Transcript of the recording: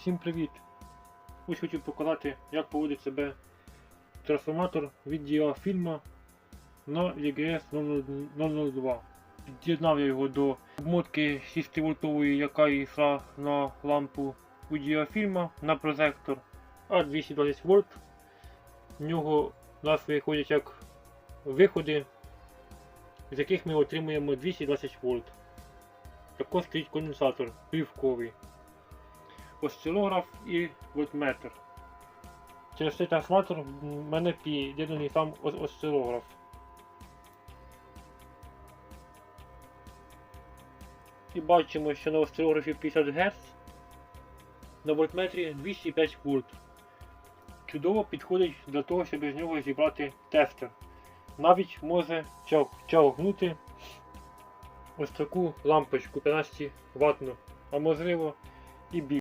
Всім привіт! Ось хочу показати, як поводить себе трансформатор від діафільма на EGS 002. Під'єднав я його до обмотки 6 вольтової, яка йшла на лампу у діафільма на прозектор, а 220 вольт. В нього у нас виходять як виходи, з яких ми отримуємо 220 вольт. Також стоїть конденсатор плівковий осцилограф і вольтметр. Через цей трансформатор в мене під'єднаний сам ос- осцилограф. І бачимо, що на осцилографі 50 Гц, на вольтметрі 205 вольт. Чудово підходить для того, щоб з нього зібрати тестер. Навіть може чавгнути ось таку лампочку 15 ватну, а можливо і більше.